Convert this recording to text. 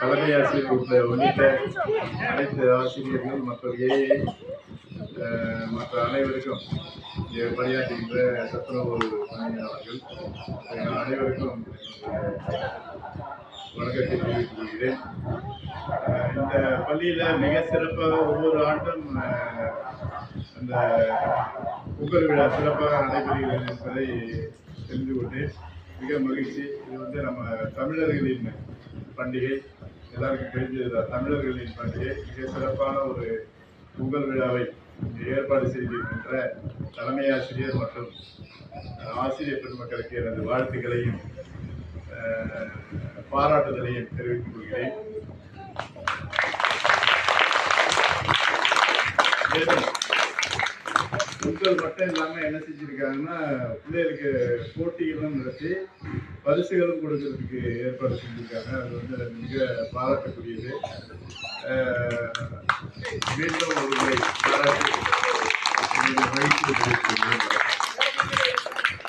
தலைமை ஆசிரியர் உள்ள- உள்ளிட்ட அனைத்து ஆசிரியர்கள் மற்றும் மற்ற அனைவருக்கும் பணியாற்றுகின்ற சத்துணவு பணியாளர்கள் அனைவருக்கும் வணக்கத்தை தெரிவித்துக் கொள்கிறேன் இந்த பள்ளியில் மிக சிறப்பாக ஒவ்வொரு ஆண்டும் அந்த பொங்கல் விழா சிறப்பாக நடைபெறுகிறது என்பதை தெரிந்து கொண்டேன். மிக மகிழ்ச்சி. இது வந்து நம்ம தமிழர்களின் பண்டிகை. எல்லாருக்கும் தெரிஞ்சது தமிழர்களின் பண்டிகை மிக சிறப்பான ஒரு பொங்கல் விழாவை ஏற்பாடு செய்திருக்கின்ற தலைமை ஆசிரியர் மற்றும் ஆசிரியர் பெருமக்களுக்கு எனது வாழ்த்துக்களையும் பாராட்டுதலையும் தெரிவித்துக் கொள்கிறேன். மேலும் மட்டும் இல்லாமல் என்ன செஞ்சுருக்காங்கன்னா பிள்ளைகளுக்கு போட்டிகளும் நடத்தி பரிசுகளும் கொடுக்கறதுக்கு ஏற்பாடு செஞ்சுருக்காங்க. அது வந்து மிக பாராட்டக்கூடியது. மீண்டும் ஒரு முறை